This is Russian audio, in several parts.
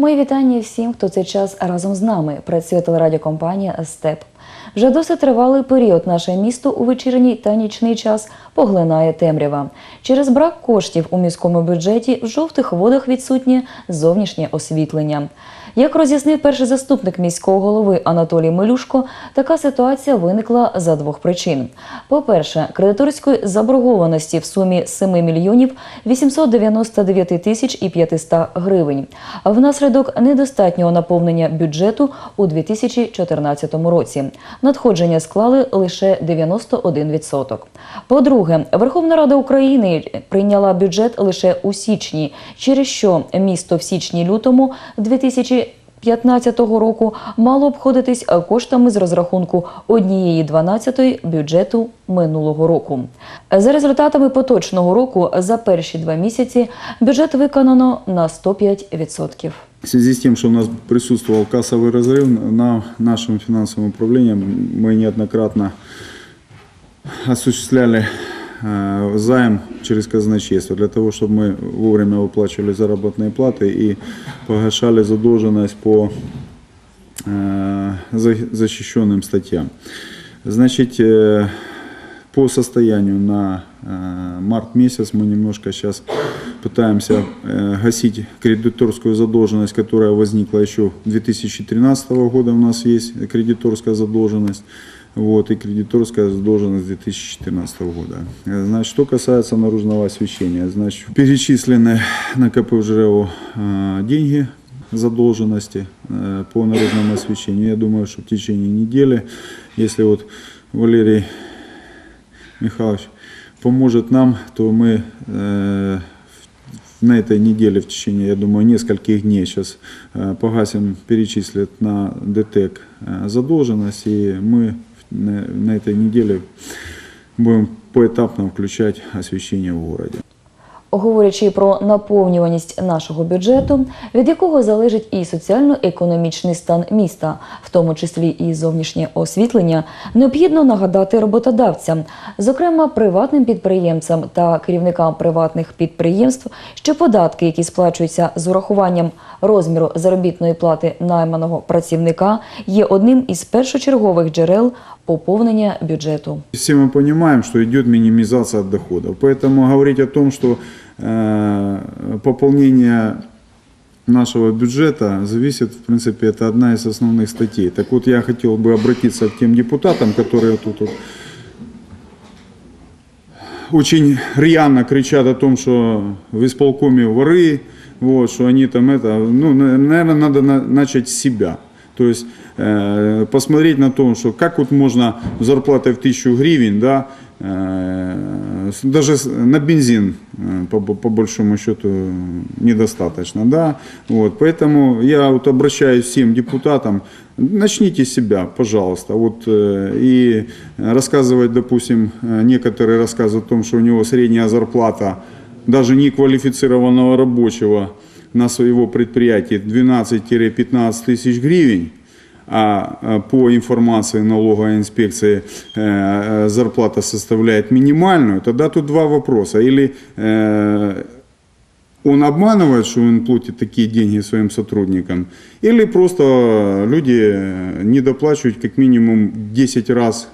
Мої вітання всім, хто цей час разом з нами. Працює телерадіокомпанія Степ. Вже досить тривалий період наше місто у вечірній та нічний час поглинає темрява. Через брак коштів у міському бюджеті в жовтих водах відсутнє зовнішнє освітлення. Як роз'яснив перший заступник міського голови Анатолій Милюшко, така ситуація виникла за двох причин: по-перше, кредиторської заборгованості в сумі 7 мільйонів 899 тисяч і 500 гривень, внаслідок недостатнього наповнення бюджету у 2014 році. Надходження склали лише 91%. По-друге, Верховна Рада України прийняла бюджет лише у січні, через що місто в січні-лютому 2015 року мало обходитись коштами з розрахунку однієї дванадцятої бюджету минулого року. За результатами поточного року за перші два місяці бюджет виконано на 105%. В связи с тем, что у нас присутствовал кассовый разрыв на нашем финансовом управлении, мы неоднократно осуществляли э, займ через казначейство для того, чтобы мы вовремя выплачивали заработные платы и погашали задолженность по э, за- защищенным статьям. Значит, э, по состоянию на э, март месяц мы немножко сейчас пытаемся э, гасить кредиторскую задолженность, которая возникла еще 2013 года. У нас есть кредиторская задолженность. Вот, и кредиторская задолженность 2014 года. Э, Значит, что касается наружного освещения, значит, перечислены на КП э, деньги задолженности э, по наружному освещению. Я думаю, что в течение недели, если вот Валерий Михайлович поможет нам, то мы на этой неделе, в течение, я думаю, нескольких дней сейчас погасим, перечислят на ДТЭК задолженность, и мы на, на этой неделе будем поэтапно включать освещение в городе. Говорячи про наповнюваність нашого бюджету, від якого залежить і соціально-економічний стан міста, в тому числі і зовнішнє освітлення, необхідно нагадати роботодавцям, зокрема приватним підприємцям та керівникам приватних підприємств, що податки, які сплачуються з урахуванням розміру заробітної плати найманого працівника, є одним із першочергових джерел поповнення бюджету. Все мы понимаем, что идет минимизация доходов. Поэтому говорить о том, что э, пополнение нашего бюджета зависит, в принципе, это одна из основных статей. Так вот, я хотел бы обратиться к тем депутатам, которые тут вот очень рьяно кричат о том, что в исполкоме воры, вот, что они там это, ну, наверное, надо на- начать с себя. То есть э, посмотреть на то, что как вот можно зарплатой в тысячу гривен, да, э, даже на бензин э, по, по- большому счету недостаточно, да, вот, поэтому я вот обращаюсь всем депутатам, начните себя, пожалуйста, вот, и рассказывать, допустим, некоторые рассказывают о том, что у него средняя зарплата даже неквалифицированного рабочего на своего предприятия 12-15 тысяч гривен, а э, по информации налоговой инспекции э, э, зарплата составляет минимальную, тогда тут два вопроса. Или э, он обманывает, что он платит такие деньги своим сотрудникам, или просто люди не доплачивают как минимум 10 раз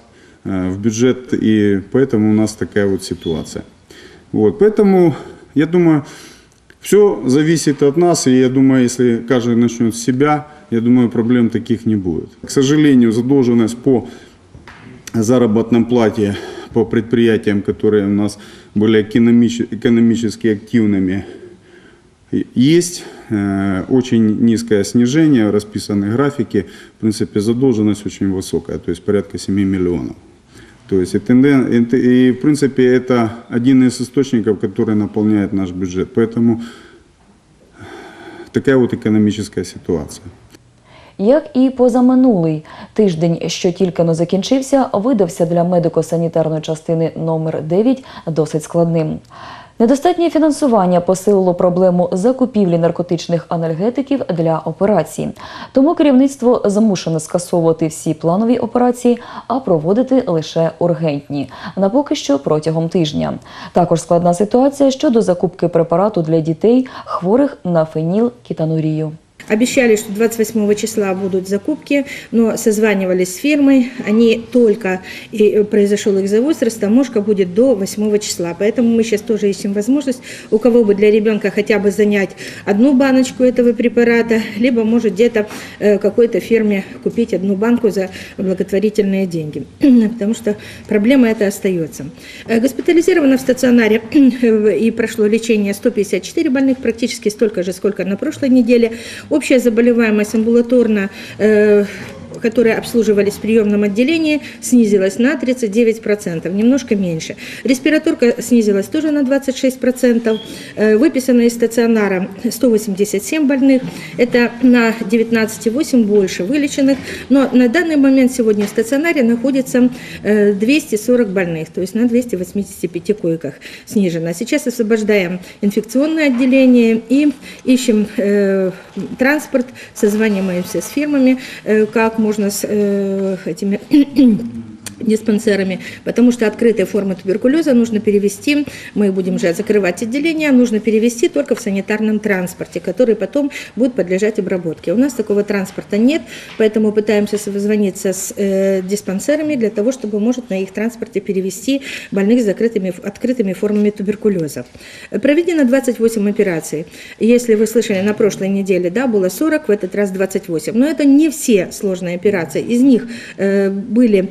в бюджет, и поэтому у нас такая вот ситуация. Вот, поэтому, я думаю, все зависит от нас, и я думаю, если каждый начнет с себя, я думаю, проблем таких не будет. К сожалению, задолженность по заработной плате по предприятиям, которые у нас были экономич- экономически активными, есть э, очень низкое снижение, расписаны графики. В принципе, задолженность очень высокая, то есть порядка 7 миллионов. То есть, и, тенден- и т- и, в принципе, это один из источников, который наполняет наш бюджет. Поэтому такая вот экономическая ситуация. Як і позаминулий тиждень, що тільки но закінчився, видався для медико-санітарної частини номер 9 досить складним. Недостатнє фінансування посилило проблему закупівлі наркотичних анальгетиків для операцій. Тому керівництво змушено скасовувати всі планові операції, а проводити лише ургентні на поки що протягом тижня. Також складна ситуація щодо закупки препарату для дітей, хворих на фенілкетанурію. Обещали, что 28 числа будут закупки, но созванивались с фирмой, они только, и произошел их завоз, растаможка будет до 8 числа. Поэтому мы сейчас тоже ищем возможность, у кого бы для ребенка хотя бы занять одну баночку этого препарата, либо может где-то э, какой-то фирме купить одну банку за благотворительные деньги. Потому что проблема эта остается. Э, Госпитализировано в стационаре и прошло лечение 154 больных, практически столько же, сколько на прошлой неделе. Общая заболеваемость амбулаторно э, которые обслуживались в приемном отделении, снизилась на 39%, немножко меньше. Респираторка снизилась тоже на 26%. Э, Выписано из стационара 187 больных, это на 19,8 больше вылеченных, но на данный момент сегодня в стационаре находится э, 240 больных, то есть на 285 койках снижено. Сейчас освобождаем инфекционное отделение и ищем э, транспорт, созваниваемся с фирмами, э, как можно с э, этими диспансерами, потому что открытые формы туберкулеза нужно перевести, мы будем же закрывать отделение, нужно перевести только в санитарном транспорте, который потом будет подлежать обработке. У нас такого транспорта нет, поэтому пытаемся созвониться с э, диспансерами для того, чтобы, может, на их транспорте перевести больных с закрытыми, открытыми формами туберкулеза. Проведено 28 операций. Если вы слышали, на прошлой неделе да, было 40, в этот раз 28. Но это не все сложные операции. Из них э, были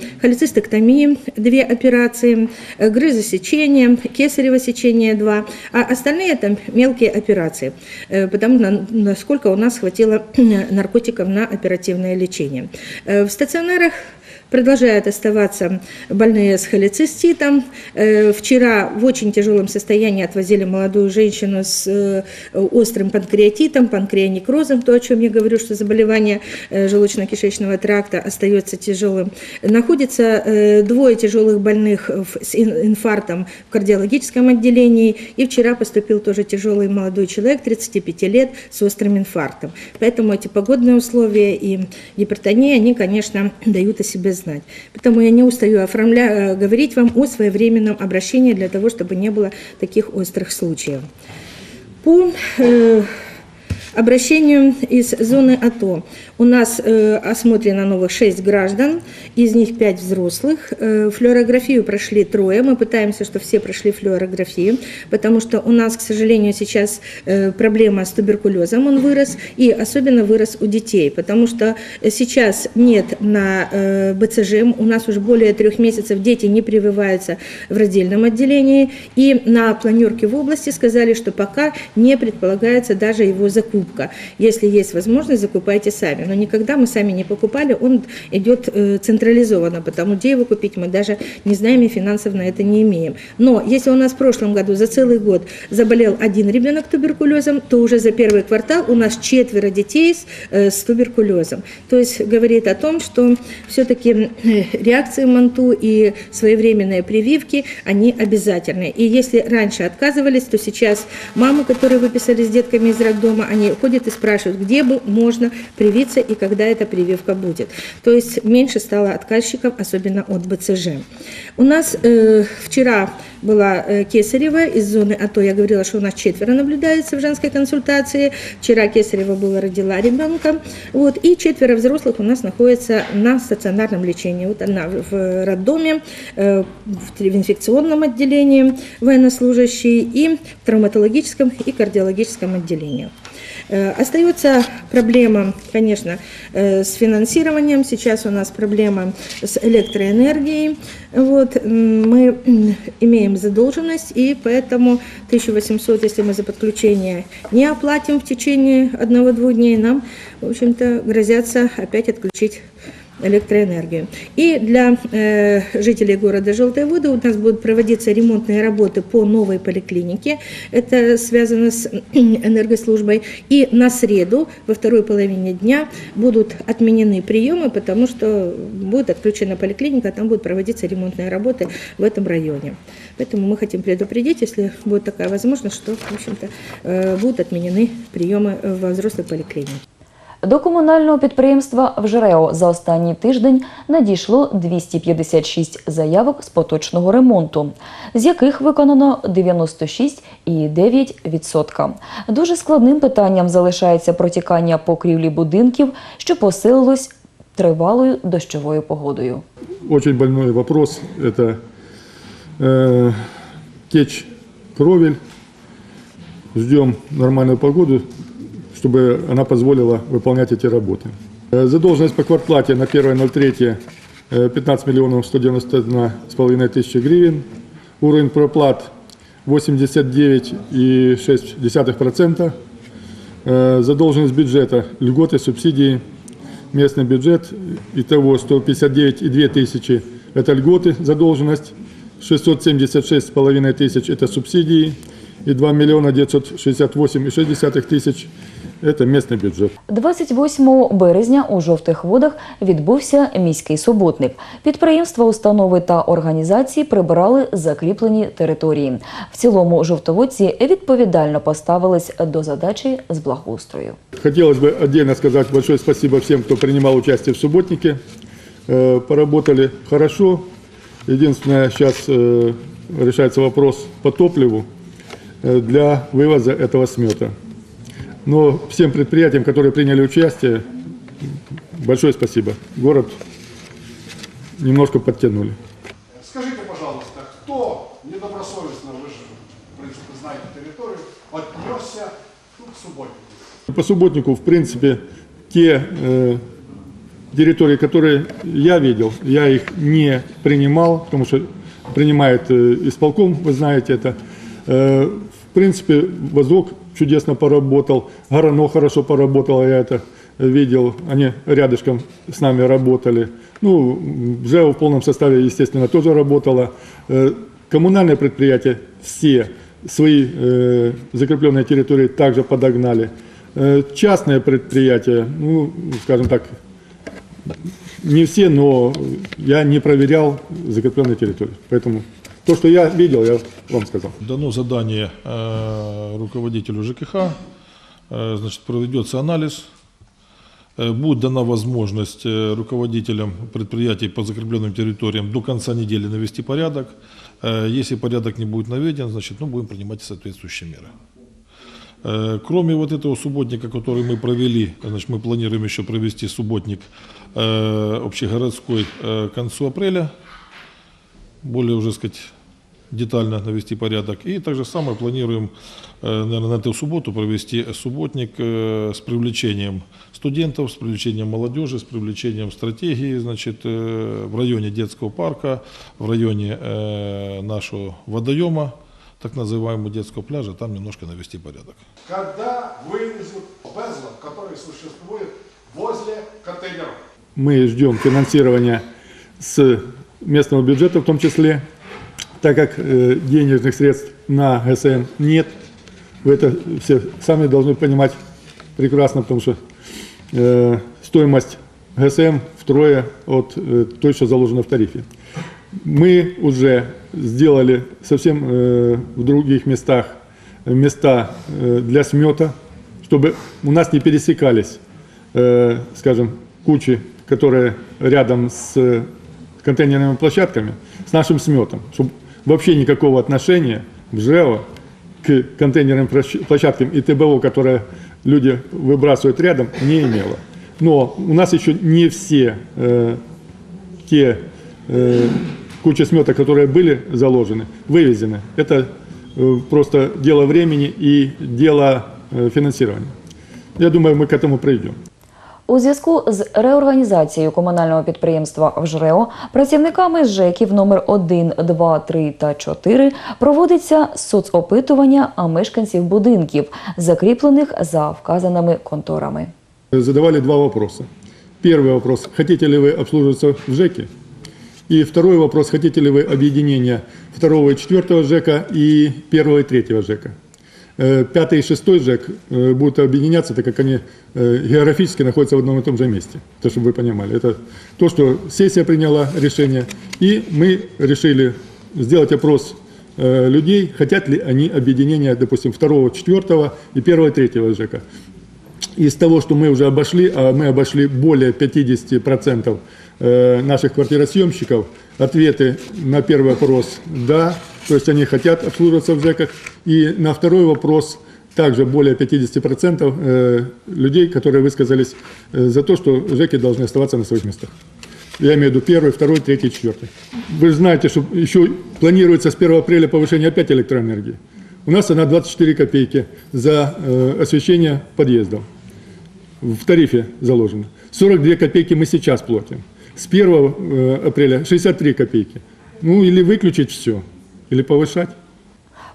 холецистектомия, две операции, э, грызосечение, кесарево сечение два, а остальные это мелкие операции, э, потому на- насколько у нас хватило наркотиков на оперативное лечение. Э, В стационарах Продолжают оставаться больные с холециститом. Э, Вчера в очень тяжелом состоянии отвозили молодую женщину с э, острым панкреатитом, панкреонекрозом, то, о чем я говорю, что заболевание э, желудочно-кишечного тракта остается тяжелым. Находится двое тяжелых больных с ин- инфарктом в кардиологическом отделении. И вчера поступил тоже тяжелый молодой человек, 35 лет, с острым инфарктом. Поэтому эти погодные условия и гипертония, они, конечно, дают о себе знать. Поэтому я не устаю оформля... э, говорить вам о своевременном обращении для того, чтобы не было таких острых случаев. По э, обращению из зоны АТО у нас э, осмотрено новых 6 граждан, из них 5 взрослых. Э, флюорографию прошли трое, мы пытаемся, что все прошли флюорографию, потому что у нас, к сожалению, сейчас э, проблема с туберкулезом, он вырос, и особенно вырос у детей, потому что сейчас нет на э, БЦЖ, у нас уже более трех месяцев дети не прививаются в раздельном отделении, и на планерке в области сказали, что пока не предполагается даже его закупка. Если есть возможность, закупайте сами. Но никогда мы сами не покупали, он идет э, централизованно, потому где его купить мы даже не знаем и финансов на это не имеем. Но если у нас в прошлом году за целый год заболел один ребенок туберкулезом, то уже за первый квартал у нас четверо детей с, э, с туберкулезом. То есть говорит о том, что все-таки реакции МАНТУ и своевременные прививки, они обязательны. И если раньше отказывались, то сейчас мамы, которые выписали с детками из роддома, они ходят и спрашивают, где бы можно привиться и когда эта прививка будет. То есть меньше стало отказчиков, особенно от БЦЖ. У нас э, вчера была э, Кесарева из зоны АТО. Я говорила, что у нас четверо наблюдается в женской консультации. Вчера Кесарева была, родила ребенка. Вот, и четверо взрослых у нас находятся на стационарном лечении. Вот она в- роддоме, э, в инфекционном отделении военнослужащие и в травматологическом и кардиологическом отделении. Э, Остается проблема, конечно, э, с финансированием. Сейчас у нас проблема с электроэнергией. Вот, мы имеем задолженность, и поэтому 1800, если мы за подключение не оплатим в течение одного-двух дней, нам, в общем-то, грозятся опять отключить электроэнергию. И для э, жителей города Желтые воды у нас будут проводиться ремонтные работы по новой поликлинике. Это связано с энергослужбой. И на среду, во второй половине дня, будут отменены приемы, потому что будет отключена поликлиника, там будут проводиться ремонтные работы в этом районе. Поэтому мы хотим предупредить, если будет такая возможность, что, в общем-то, э, будут отменены приемы во взрослой поликлинике. До комунального підприємства «Вжрео» за останній тиждень надійшло 256 заявок з поточного ремонту, з яких виконано 96,9%. Дуже складним питанням залишається протікання покрівлі будинків, що посилилось тривалою дощовою погодою. Очень больной вопрос – это э, течь кровель. Ждем нормальную погоду, чтобы она позволила выполнять эти работы. Э, Задолженность по квартплате на 1.03 э, 15 миллионов 191,5 тысячи гривен. Уровень проплат 89,6%. Э, Задолженность бюджета, льготы, субсидии, местный бюджет, итого 159,2 тысячи – это льготы, задолженность, 676,5 тысяч – это субсидии, и 2 миллиона 968,6 тысяч – это местный бюджет. 28 березня у жовтих водах відбувся міський суботник. Підприємства, установи та організації прибирали закріплені території. В цілому жовтоводці відповідально поставились до задачі з благоустрою. Хотелось бы отдельно сказать большое спасибо всем, кто принимал участие в субботнике. Э, Поработали хорошо. Единственное, сейчас э, решается вопрос по топливу э, для вывоза этого смета. Но всем предприятиям, которые приняли участие, большое спасибо. Город немножко подтянули. Скажите, пожалуйста, кто недобросовестно, вы же, в принципе, знаете территорию, отнесся к субботнику? По субботнику, в принципе, те э, территории, которые я видел, я их не принимал, потому что принимает э, исполком, вы знаете это. Э, в принципе, Вазок чудесно поработал, Горано хорошо поработал, я это видел, они рядышком с нами работали. Ну, ЖЭО в полном составе, естественно, тоже работало. Э, коммунальные предприятия все свои э, закрепленные территории также подогнали. Э, частные предприятия, ну, скажем так, не все, но я не проверял закрепленные территории. Поэтому то, что я видел, я вам сказал. Дано задание э, руководителю ЖКХ, э, значит, проведется анализ, Э, будет дана возможность э, руководителям предприятий по закрепленным территориям до конца недели навести порядок. Э, Если порядок не будет наведен, значит, ну, будем принимать соответствующие меры. Э, Кроме вот этого субботника, который мы провели, значит, мы планируем еще провести субботник э, общегородской э, к концу апреля, более уже сказать детально навести порядок. И также самое планируем, э, наверное, на эту субботу провести субботник э, с привлечением студентов, с привлечением молодежи, с привлечением стратегии, значит, э, в районе детского парка, в районе нашего водоема, так называемого детского пляжа, там немножко навести порядок. Когда вывезут безлад, который существует возле контейнеров? Мы ждем финансирования с местного бюджета в том числе, так как э, денежных средств на ГСН нет. Вы это все сами должны понимать прекрасно, потому что э, стоимость ГСМ втрое от э, той, что заложено в тарифе. Мы уже сделали совсем э, в других местах места э, для смета, чтобы у нас не пересекались, э, скажем, кучи, которые рядом с контейнерными площадками, с нашим сметом, чтобы вообще никакого отношения в ЖЭО к контейнерным площ- площадкам и ТБО, которые люди выбрасывают рядом, не имело. Но у нас еще не все э, те э, кучи смета, которые были заложены, вывезены. Это э, просто дело времени и дело э, финансирования. Я думаю, мы к этому придем. У зв'язку з реорганізацією комунального підприємства «Вжрео» працівниками ЖЕКів номер 1, 2, 3 та 4 проводиться соцопитування а мешканців будинків, закріплених за вказаними конторами. Задавали два вопроса. Первый вопрос, хотите ли вы обслуживаться в ЖЭКе? И второй вопрос, хотите ли вы объединения второго и четвертого ЖЭКа и первого и третьего ЖЭКа? Э, Пятый и шестой ЖЭК э, будут объединяться, так как они э, географически находятся в одном и том же месте. То, чтобы вы понимали. Это то, что сессия приняла решение. И мы решили сделать опрос людей, хотят ли они объединения, допустим, второго, четвертого и первого третьего ЖЭКа. из того, что мы уже обошли, а мы обошли более 50% э, наших квартиросъемщиков, ответы на первый вопрос «да», то есть они хотят обслуживаться в ЖЭКах, и на второй вопрос также более 50% э, людей, которые высказались э, за то, что ЖЭКи должны оставаться на своих местах. Я имею в виду первый, второй, третий, четвертый. Вы же знаете, что еще планируется с 1 апреля повышение опять электроэнергии. У нас она 24 копейки за э, освещение подъездов. В тарифе заложено. 42 копейки мы сейчас платим. С 1 э, апреля 63 копейки. Ну или выключить все, или повышать.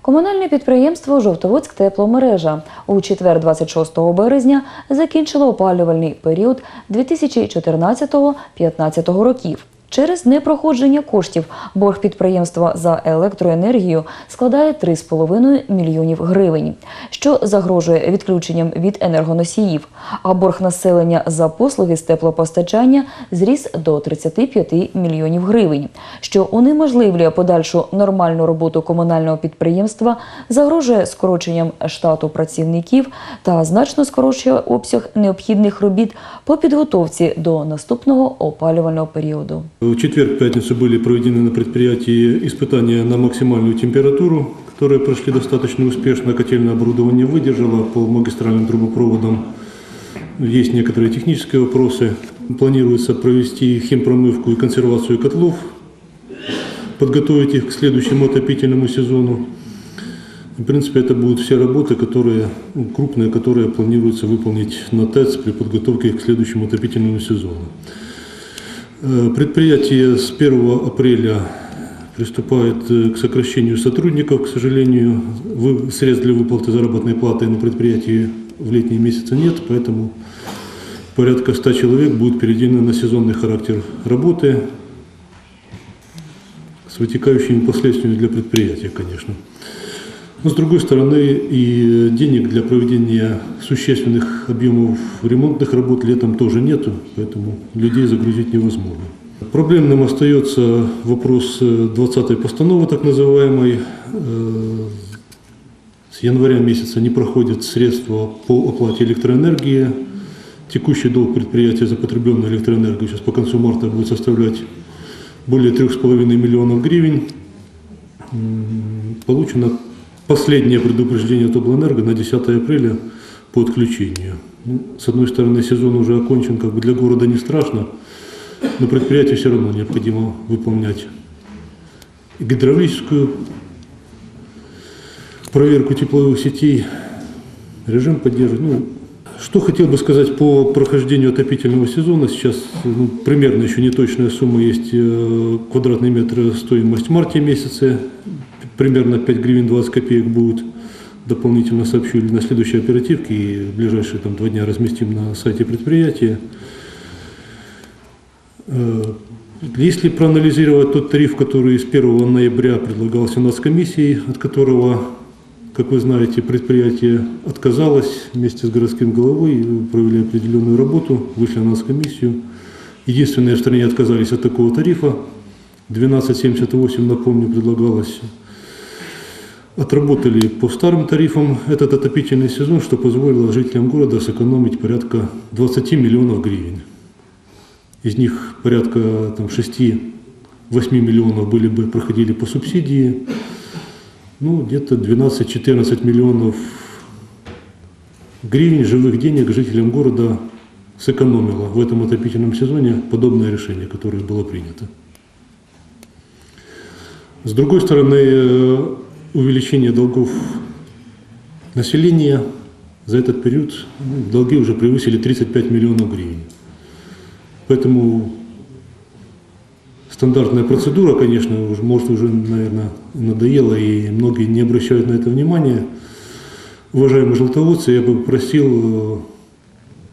Комунальне підприємство Жовтоводськ тепломережа у четвер, 26 березня, закінчило опалювальний період 2014-2015 років. Через непроходження коштів борг підприємства за електроенергію складає 3,5 мільйонів гривень, що загрожує відключенням від енергоносіїв. А борг населення за послуги з теплопостачання зріс до 35 мільйонів гривень, що унеможливлює подальшу нормальну роботу комунального підприємства, загрожує скороченням штату працівників та значно скорочує обсяг необхідних робіт по підготовці до наступного опалювального періоду. В четверг, в пятницу были проведены на предприятии испытания на максимальную температуру, которые прошли достаточно успешно. Котельное оборудование выдержало по магистральным трубопроводам. Есть некоторые технические вопросы. Планируется провести химпромывку и консервацию котлов, подготовить их к следующему отопительному сезону. В принципе, это будут все работы, которые, крупные, которые планируется выполнить на ТЭЦ при подготовке к следующему отопительному сезону. Э, Предприятие с 1 апреля приступает э, к сокращению сотрудников, к сожалению. Средств для выплаты заработной платы на предприятии в летние месяцы нет, поэтому порядка 100 человек будет переведены на сезонный характер работы с вытекающими последствиями для предприятия, конечно. Но с другой стороны, и денег для проведения существенных объемов ремонтных работ летом тоже нету, поэтому людей загрузить невозможно. Проблемным остается вопрос 20-й постановы, так называемой. Э, С января месяца не проходят средства по оплате электроэнергии. Текущий долг предприятия за потребленную электроэнергию сейчас по концу марта будет составлять более 3,5 миллионов гривен. Получено последнее предупреждение от Облэнерго на 10 апреля по отключению. Ну, с одной стороны, сезон уже окончен, как бы для города не страшно, но предприятию все равно необходимо выполнять гидравлическую проверку тепловых сетей, режим поддерживать. Ну, что хотел бы сказать по прохождению отопительного сезона. Сейчас ну, примерно еще не точная сумма есть. э, Квадратный метр стоимость марте месяце. Примерно 5 гривен 20 копеек будет. Дополнительно сообщу или на следующей оперативке. И в ближайшие там, два дня разместим на сайте предприятия. Э, Если проанализировать тот тариф, который с 1 ноября предлагался у нас от которого, как вы знаете, предприятие отказалось вместе с городским головой, провели определенную работу, вышли на нас комиссию. Единственные в стране отказались от такого тарифа. 12,78, напомню, предлагалось. Отработали по старым тарифам этот отопительный сезон, что позволило жителям города сэкономить порядка 20 миллионов гривен. Из них порядка там, 6-8 миллионов были бы, проходили по субсидии. Ну, где-то 12-14 миллионов гривен живых денег жителям города сэкономило в этом отопительном сезоне подобное решение, которое было принято. С другой стороны, э, увеличение долгов населения за этот период, ну, долги уже превысили 35 миллионов гривен. Поэтому стандартная процедура, конечно, уж, может уже, наверное, надоела, и многие не обращают на это внимания. Уважаемые желтоводцы, я бы попросил э,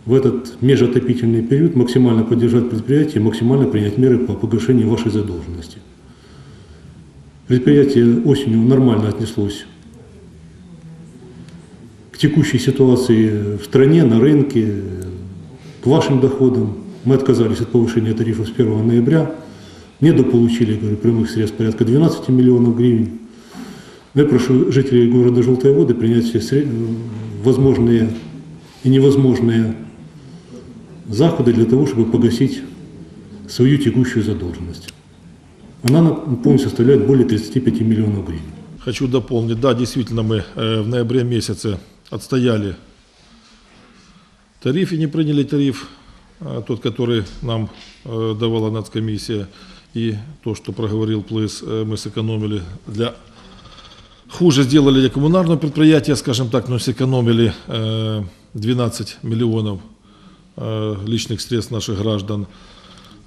в этот межотопительный период максимально поддержать предприятие, максимально принять меры по погашению вашей задолженности. Предприятие осенью нормально отнеслось к текущей ситуации в стране, на рынке, к вашим доходам. Мы отказались от повышения тарифов с 1 ноября, недополучили говорю, прямых средств порядка 12 миллионов гривен. Я прошу жителей города Желтые Воды принять все сре- возможные и невозможные заходы для того, чтобы погасить свою текущую задолженность. Она, напомню, составляет более 35 миллионов гривен. Хочу дополнить, да, действительно, мы э, в ноябре месяце отстояли тариф и не приняли тариф, э, тот, который нам э, давала нацкомиссия, и то, что проговорил ПЛИС, э, мы сэкономили для... Хуже сделали для коммунального предприятия, скажем так, но сэкономили э, 12 миллионов личных средств наших граждан.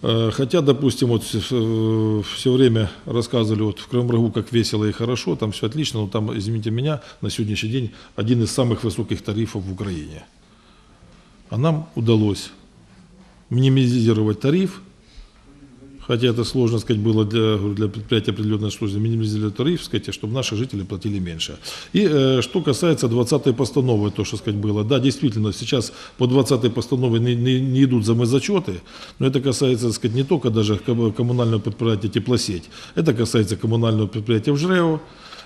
Э, Хотя, допустим, вот все время рассказывали вот в Рогу, как весело и хорошо, там все отлично, но там, извините меня, на сегодняшний день один из самых высоких тарифов в Украине. А нам удалось минимизировать тариф, хотя это сложно сказать было для, для предприятия определенной сложности, минимизировать тариф, сказать, чтобы наши жители платили меньше. И э, что касается 20-й постановы, то, что сказать было, да, действительно, сейчас по 20-й постанове не, не- не идут замызачеты, но это касается, сказать, не только даже ком- коммунального предприятия «Теплосеть», это касается коммунального предприятия «Вжрео»,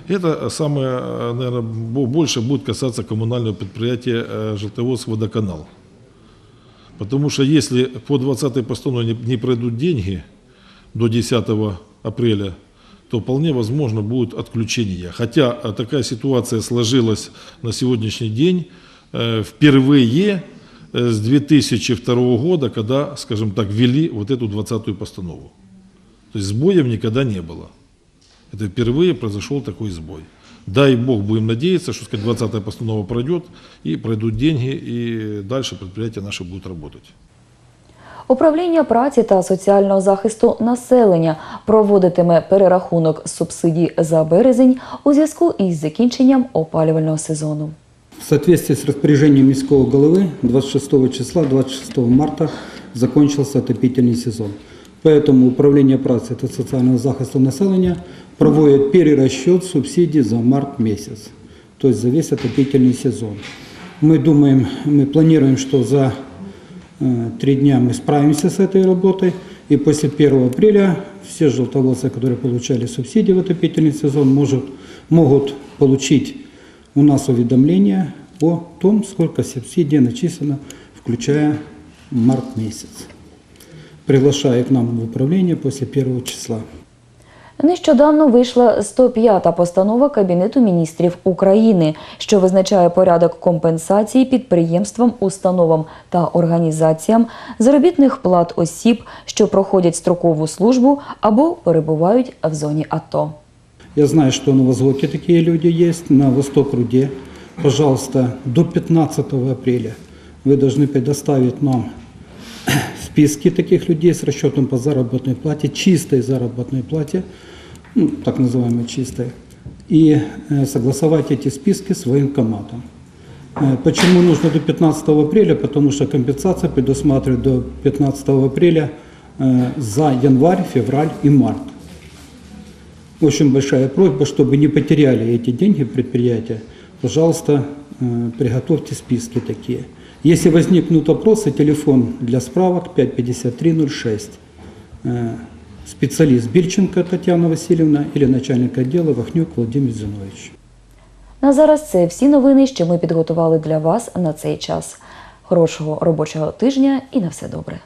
это самое, наверное, больше будет касаться коммунального предприятия э, «Желтоводск Водоканал». Потому что если по 20-й постанове не пройдут деньги до 10 апреля, то вполне возможно будет отключение. Хотя э, такая ситуация сложилась на сегодняшний день э, впервые э, с 2002 года, когда, скажем так, ввели вот эту 20-ю постанову. То есть сбоев никогда не было. Это впервые произошел такой сбой. Дай Бог, будем надеяться, что сказать, 20-я постанова пройдет, и пройдут деньги, и дальше предприятия наши будут работать. Управління праці та соціального захисту населення проводитиме перерахунок субсидій за березень у зв'язку із закінченням опалювального сезону. В соответствии с распоряжением міського голови 26 числа, 26 марта закончился отопительный сезон. Поэтому Управление працы и социального захисту населения проводит перерасчет субсидий за март месяц, то есть за весь отопительный сезон. Мы думаем, мы планируем, что за э, три дня мы справимся с этой работой, и после 1 апреля все желтоводцы, которые получали субсидии в отопительный сезон, может, могут получить у нас уведомление о том, сколько субсидий начислено, включая март месяц. Приглашаю к нам в управление после 1 числа. Нещодавно вийшла 105-та постанова Кабінету міністрів України, що визначає порядок компенсації підприємствам, установам та організаціям заробітних плат осіб, що проходять строкову службу або перебувають в зоні АТО. Я знаю, что на Возвоке такие люди есть, на Восток-Руде. Пожалуйста, до 15 апреля вы должны предоставить нам списки таких людей с расчетом по заработной плате, чистой заработной плате, ну, так называемой чистой, и э, согласовать эти списки с военкоматом. Э, Почему нужно до 15 апреля? Потому что компенсация предусматривает до 15 апреля э, за январь, февраль и март. Очень большая просьба, чтобы не потеряли эти деньги предприятия, пожалуйста, приготовьте списки такие. Если возникнут вопросы, телефон для справок 55306. Специалист Більченко Тетяна Васильівна или начальник отдела Вахнюк Владимир Зинович. На зараз це всі новини, що ми підготували для вас на цей час. Хорошого робочого тижня і на все добре.